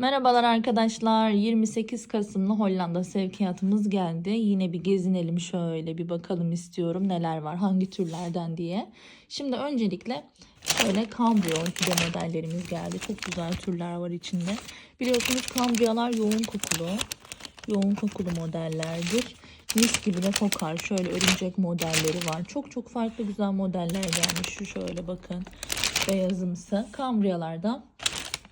Merhabalar arkadaşlar. 28 Kasım'lı Hollanda sevkiyatımız geldi. Yine bir gezinelim şöyle bir bakalım istiyorum neler var, hangi türlerden diye. Şimdi öncelikle şöyle Cambria orkide modellerimiz geldi. Çok güzel türler var içinde. Biliyorsunuz Cambria'lar yoğun kokulu. Yoğun kokulu modellerdir. Mis gibi de kokar. Şöyle örümcek modelleri var. Çok çok farklı güzel modeller gelmiş. Şu şöyle bakın. Beyazımsı. Cambria'larda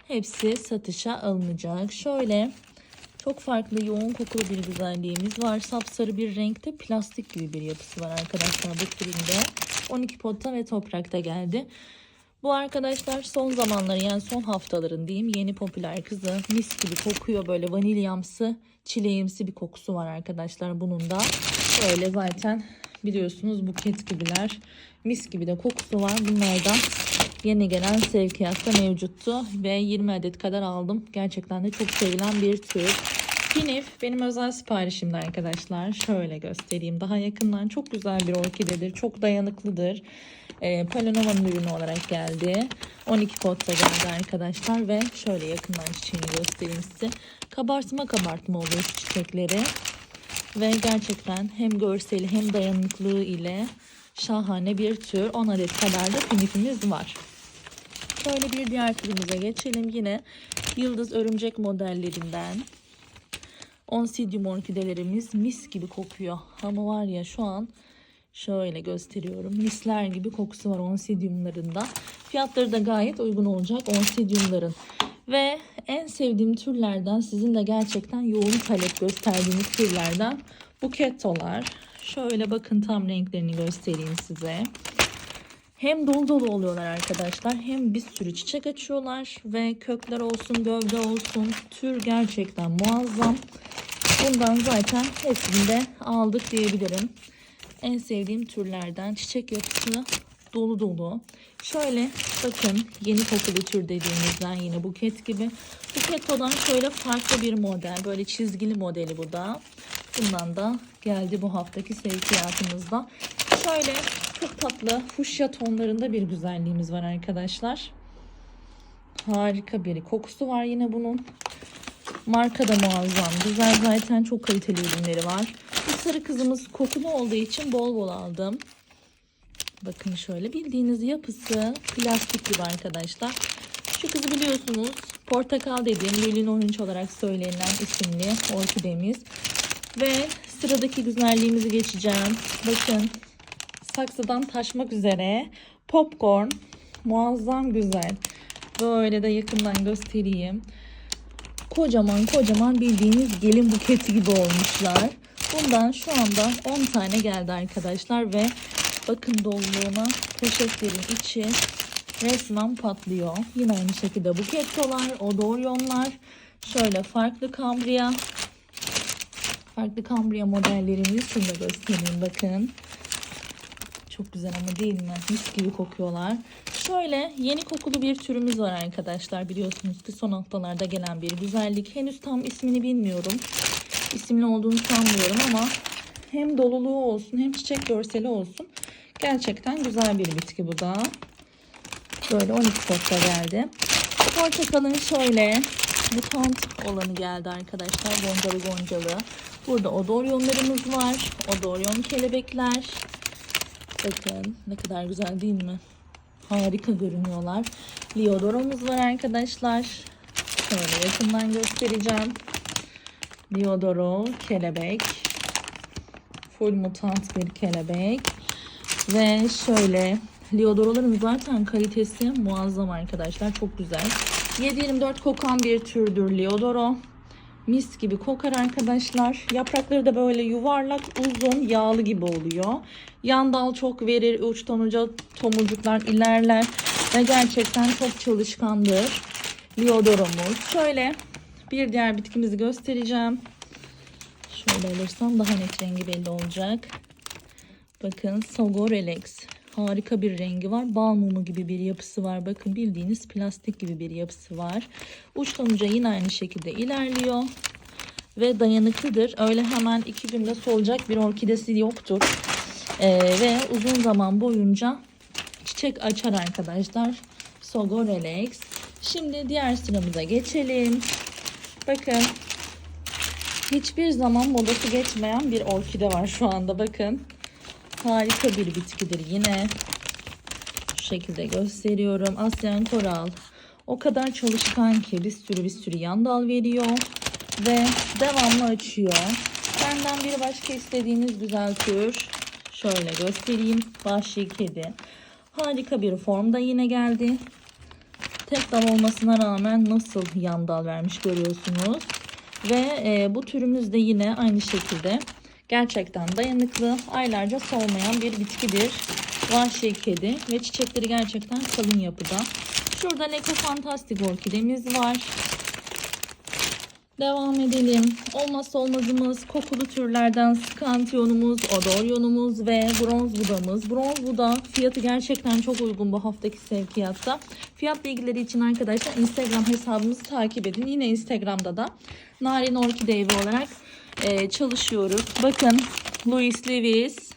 Hepsi satışa alınacak. Şöyle çok farklı yoğun kokulu bir güzelliğimiz var. Sapsarı bir renkte plastik gibi bir yapısı var arkadaşlar bu türünde. 12 potta ve toprakta geldi. Bu arkadaşlar son zamanların yani son haftaların diyeyim yeni popüler kızı. Mis gibi kokuyor böyle vanilyamsı, çileğimsi bir kokusu var arkadaşlar bunun da. Böyle zaten biliyorsunuz buket gibiler. Mis gibi de kokusu var. Bunlar da yeni gelen sevkiyatta mevcuttu ve 20 adet kadar aldım. Gerçekten de çok sevilen bir tür. Pinif benim özel siparişimde arkadaşlar. Şöyle göstereyim daha yakından. Çok güzel bir orkidedir. Çok dayanıklıdır. E, Palonova'nın ürünü olarak geldi. 12 potta geldi arkadaşlar ve şöyle yakından çiçeğini göstereyim size. Kabartma kabartma oluyor çiçekleri. Ve gerçekten hem görseli hem dayanıklılığı ile şahane bir tür. 10 adet kadar da pinifimiz var. Şöyle bir diğer türümüze geçelim. Yine yıldız örümcek modellerinden. Onsidium orkidelerimiz mis gibi kokuyor. Ama var ya şu an şöyle gösteriyorum. Misler gibi kokusu var onsidiumlarında. Fiyatları da gayet uygun olacak onsidiumların. Ve en sevdiğim türlerden sizin de gerçekten yoğun talep gösterdiğiniz türlerden bukettolar. Şöyle bakın tam renklerini göstereyim size. Hem dolu dolu oluyorlar arkadaşlar hem bir sürü çiçek açıyorlar ve kökler olsun gövde olsun tür gerçekten muazzam. Bundan zaten hepsini de aldık diyebilirim. En sevdiğim türlerden çiçek yapısı dolu dolu. Şöyle bakın yeni kokulu tür dediğimizden yine buket gibi. Buketto'dan şöyle farklı bir model. Böyle çizgili modeli bu da. Bundan da geldi bu haftaki sevkiyatımızda. Şöyle çok tatlı fuşya tonlarında bir güzelliğimiz var arkadaşlar. Harika bir kokusu var yine bunun. Marka da muazzam. Güzel zaten çok kaliteli ürünleri var. Bu sarı kızımız kokulu olduğu için bol bol aldım. Bakın şöyle bildiğiniz yapısı plastik gibi arkadaşlar. Şu kızı biliyorsunuz portakal dediğim Lülin 13 olarak söylenilen isimli orkidemiz. Ve sıradaki güzelliğimizi geçeceğim. Bakın saksıdan taşmak üzere popcorn muazzam güzel. Böyle de yakından göstereyim. Kocaman kocaman bildiğiniz gelin buketi gibi olmuşlar. Bundan şu anda 10 tane geldi arkadaşlar ve bakın doluluğuna poşetlerin içi resmen patlıyor. Yine aynı şekilde bukettolar, odoryonlar, şöyle farklı kambria, farklı kambria modellerimiz şunu da göstereyim bakın. Çok güzel ama değil mi? Mis gibi kokuyorlar. Şöyle yeni kokulu bir türümüz var arkadaşlar. Biliyorsunuz ki son haftalarda gelen bir güzellik. Henüz tam ismini bilmiyorum. İsimli olduğunu sanmıyorum ama hem doluluğu olsun hem çiçek görseli olsun. Gerçekten güzel bir bitki bu da. Böyle 12 potta geldi. Portakalın şöyle mutant olanı geldi arkadaşlar. Goncalı goncalı. Burada odoryonlarımız var. Odoryon kelebekler. Bakın ne kadar güzel değil mi? Harika görünüyorlar. Liodoromuz var arkadaşlar. Şöyle yakından göstereceğim. Liodoro kelebek. Full mutant bir kelebek. Ve şöyle Liodoroların zaten kalitesi muazzam arkadaşlar. Çok güzel. 7-24 kokan bir türdür Liodoro. Mis gibi kokar arkadaşlar. Yaprakları da böyle yuvarlak, uzun, yağlı gibi oluyor. Yan dal çok verir. Uçtan uca tomurcuklar ilerler. Ve gerçekten çok çalışkandır. Liodoromuz. Şöyle bir diğer bitkimizi göstereceğim. Şöyle alırsam daha net rengi belli olacak. Bakın Sogorelex. Harika bir rengi var. Bal mumu gibi bir yapısı var. Bakın bildiğiniz plastik gibi bir yapısı var. Uçtan uca yine aynı şekilde ilerliyor. Ve dayanıklıdır. Öyle hemen iki günde solacak bir orkidesi yoktur. Ee, ve uzun zaman boyunca çiçek açar arkadaşlar. Sogorelex. Şimdi diğer sıramıza geçelim. Bakın. Hiçbir zaman modası geçmeyen bir orkide var şu anda bakın. Harika bir bitkidir yine. Şu şekilde gösteriyorum. Asyan koral. O kadar çalışkan ki bir sürü bir sürü yan dal veriyor. Ve devamlı açıyor. Benden bir başka istediğiniz güzel tür. Şöyle göstereyim. Vahşi kedi. Harika bir formda yine geldi. Tek dal olmasına rağmen nasıl yan dal vermiş görüyorsunuz. Ve e, bu türümüz de yine aynı şekilde gerçekten dayanıklı, aylarca solmayan bir bitkidir. Vahşi kedi ve çiçekleri gerçekten kalın yapıda. Şurada Leko Fantastik orkidemiz var. Devam edelim. Olmazsa olmazımız kokulu türlerden skantiyonumuz, odoryonumuz ve bronz budamız. Bronz buda fiyatı gerçekten çok uygun bu haftaki sevkiyatta. Fiyat bilgileri için arkadaşlar Instagram hesabımızı takip edin. Yine Instagram'da da Narin Orkide Evi olarak e, çalışıyoruz. Bakın Louis Lewis.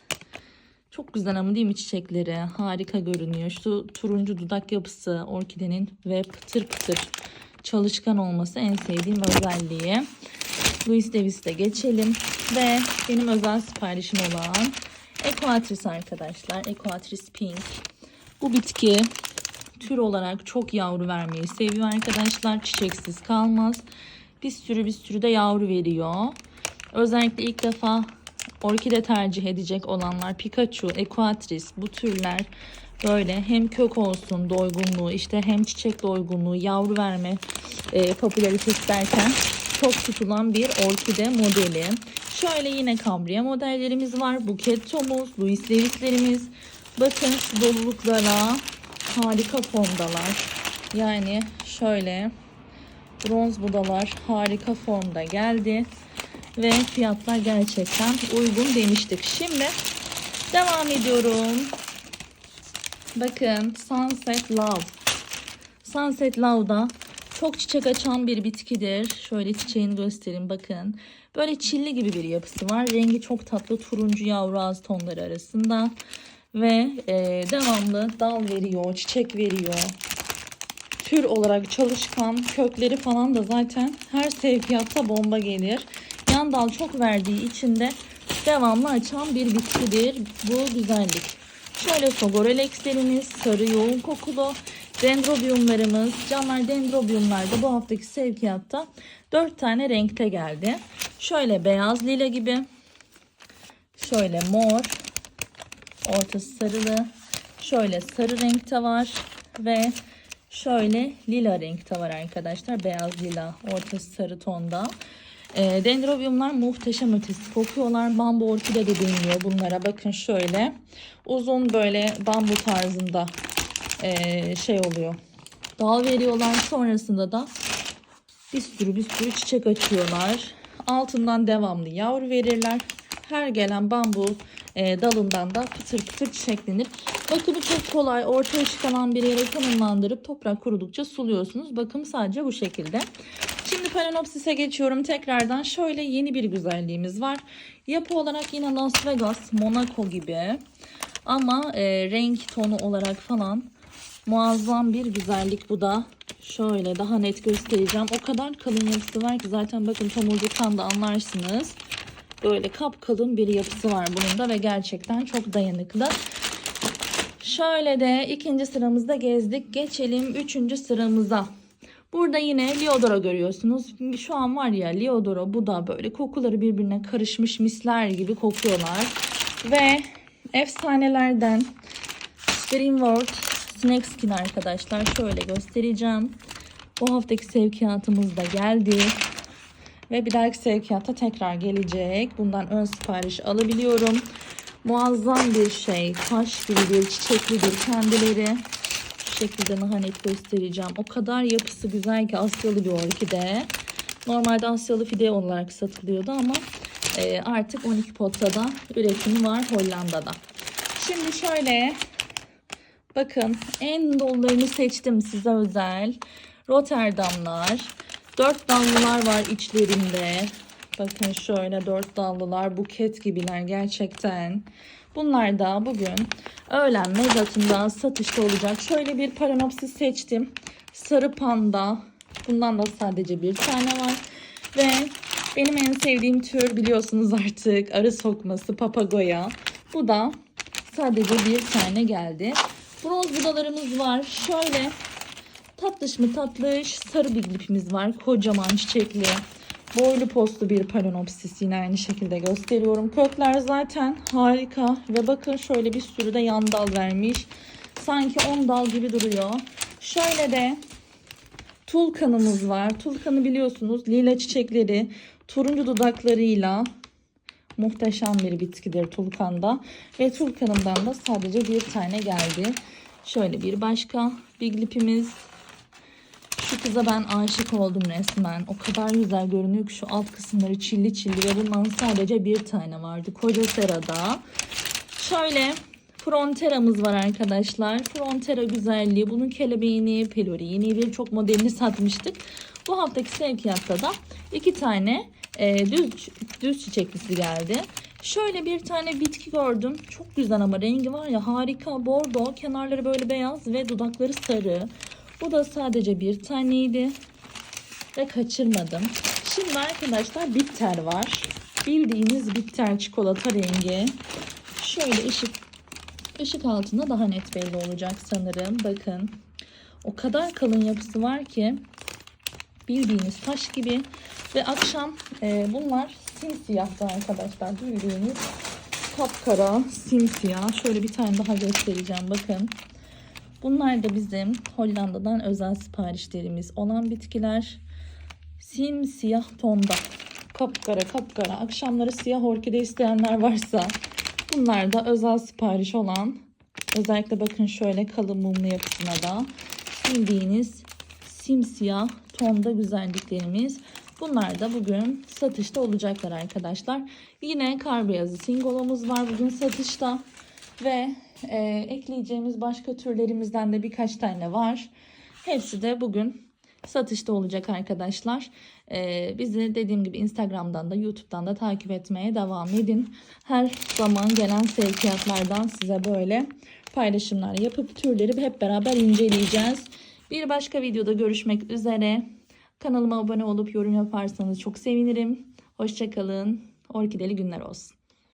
Çok güzel ama değil mi çiçekleri? Harika görünüyor. Şu turuncu dudak yapısı orkidenin ve pıtır pıtır çalışkan olması en sevdiğim özelliği. Louis Davis'te geçelim ve benim özel siparişim olan Equatris arkadaşlar. Equatris Pink. Bu bitki tür olarak çok yavru vermeyi seviyor arkadaşlar. Çiçeksiz kalmaz. Bir sürü bir sürü de yavru veriyor. Özellikle ilk defa orkide tercih edecek olanlar Pikachu, Equatris bu türler böyle hem kök olsun doygunluğu işte hem çiçek doygunluğu yavru verme e, popülaritesi derken çok tutulan bir orkide modeli. Şöyle yine kambriya modellerimiz var. Bukettomuz, Louis Lewis'lerimiz. Bakın şu doluluklara harika formdalar. Yani şöyle bronz budalar harika formda geldi. Ve fiyatlar gerçekten uygun demiştik. Şimdi devam ediyorum. Bakın Sunset Love. Sunset Love'da çok çiçek açan bir bitkidir. Şöyle çiçeğini göstereyim bakın. Böyle çilli gibi bir yapısı var. Rengi çok tatlı turuncu yavru ağız tonları arasında. Ve e, devamlı dal veriyor, çiçek veriyor. Tür olarak çalışkan kökleri falan da zaten her sevkiyatta bomba gelir. Yan dal çok verdiği için de devamlı açan bir bitkidir bu güzellik. Şöyle sogorelexlerimiz, sarı yoğun kokulu dendrobiumlarımız, canlar dendrobiumlarda bu haftaki sevkiyatta 4 tane renkte geldi. Şöyle beyaz lila gibi, şöyle mor, ortası sarılı, şöyle sarı renkte var ve şöyle lila renkte var arkadaşlar. Beyaz lila, ortası sarı tonda. E, dendrobiumlar muhteşem ötesi kokuyorlar. Bambu orkide de deniliyor bunlara. Bakın şöyle uzun böyle bambu tarzında e, şey oluyor. Dal veriyorlar. Sonrasında da bir sürü bir sürü çiçek açıyorlar. Altından devamlı yavru verirler. Her gelen bambu e, dalından da pıtır pıtır çiçeklenir. Bakımı çok kolay. Ortaya çıkan bir yere konumlandırıp toprak kurudukça suluyorsunuz. Bakım sadece bu şekilde. Şimdi Phalaenopsis'e geçiyorum tekrardan. Şöyle yeni bir güzelliğimiz var. Yapı olarak yine Las Vegas, Monaco gibi. Ama e, renk tonu olarak falan muazzam bir güzellik bu da. Şöyle daha net göstereceğim. O kadar kalın yapısı var ki zaten bakın tomurcuktan da anlarsınız. Böyle kapkalın bir yapısı var bunun da ve gerçekten çok dayanıklı. Şöyle de ikinci sıramızda gezdik. Geçelim üçüncü sıramıza. Burada yine Liodora görüyorsunuz. Şu an var ya Liodora bu da böyle kokuları birbirine karışmış misler gibi kokuyorlar. Ve efsanelerden Screamworld Snake Skin arkadaşlar. Şöyle göstereceğim. Bu haftaki sevkiyatımız da geldi. Ve bir dahaki sevkiyata tekrar gelecek. Bundan ön sipariş alabiliyorum. Muazzam bir şey. Taş gibi bir çiçeklidir kendileri. Şekilde daha net göstereceğim. O kadar yapısı güzel ki Asyalı bir orkide. Normalde Asyalı fide olarak satılıyordu ama e, artık 12 potada üretimi var Hollanda'da. Şimdi şöyle bakın en dolularını seçtim size özel. Rotterdamlar. Dört dallılar var içlerinde. Bakın şöyle dört dallılar buket gibiler gerçekten. Bunlar da bugün öğlen megatında satışta olacak. Şöyle bir paranopsis seçtim. Sarı panda. Bundan da sadece bir tane var. Ve benim en sevdiğim tür biliyorsunuz artık arı sokması papagoya. Bu da sadece bir tane geldi. Bronz budalarımız var. Şöyle tatlış mı tatlış sarı bir lipimiz var. Kocaman çiçekli. Boylu postlu bir palenopsis yine aynı şekilde gösteriyorum. Kökler zaten harika ve bakın şöyle bir sürü de yan dal vermiş. Sanki 10 dal gibi duruyor. Şöyle de tulkanımız var. Tulkanı biliyorsunuz lila çiçekleri turuncu dudaklarıyla muhteşem bir bitkidir tulkanda. Ve tulkanımdan da sadece bir tane geldi. Şöyle bir başka big lipimiz. Şu kıza ben aşık oldum resmen. O kadar güzel görünüyor ki şu alt kısımları çilli çilli ve bundan sadece bir tane vardı. Koca serada. Şöyle Frontera'mız var arkadaşlar. Frontera güzelliği. Bunun kelebeğini, peloriğini birçok modelini satmıştık. Bu haftaki sevkiyatta da iki tane e, düz, düz çiçeklisi geldi. Şöyle bir tane bitki gördüm. Çok güzel ama rengi var ya harika. Bordo. Kenarları böyle beyaz ve dudakları sarı. Bu da sadece bir taneydi. Ve kaçırmadım. Şimdi arkadaşlar bitter var. Bildiğiniz bitter çikolata rengi. Şöyle ışık ışık altında daha net belli olacak sanırım. Bakın. O kadar kalın yapısı var ki bildiğiniz taş gibi ve akşam e, bunlar simsiyahtı arkadaşlar. Bildiğiniz kapkara simsiyah. Şöyle bir tane daha göstereceğim. Bakın. Bunlar da bizim Hollanda'dan özel siparişlerimiz olan bitkiler. Simsiyah tonda. Kapkara kapkara. Akşamları siyah orkide isteyenler varsa bunlar da özel sipariş olan. Özellikle bakın şöyle kalın mumlu yapısına da bildiğiniz simsiyah tonda güzelliklerimiz. Bunlar da bugün satışta olacaklar arkadaşlar. Yine kar beyazı singolomuz var bugün satışta. Ve e, ekleyeceğimiz başka türlerimizden de birkaç tane var. Hepsi de bugün satışta olacak arkadaşlar. E, bizi dediğim gibi Instagram'dan da YouTube'dan da takip etmeye devam edin. Her zaman gelen sevkiyatlardan size böyle paylaşımlar yapıp türleri hep beraber inceleyeceğiz. Bir başka videoda görüşmek üzere. Kanalıma abone olup yorum yaparsanız çok sevinirim. Hoşçakalın. Orkideli günler olsun.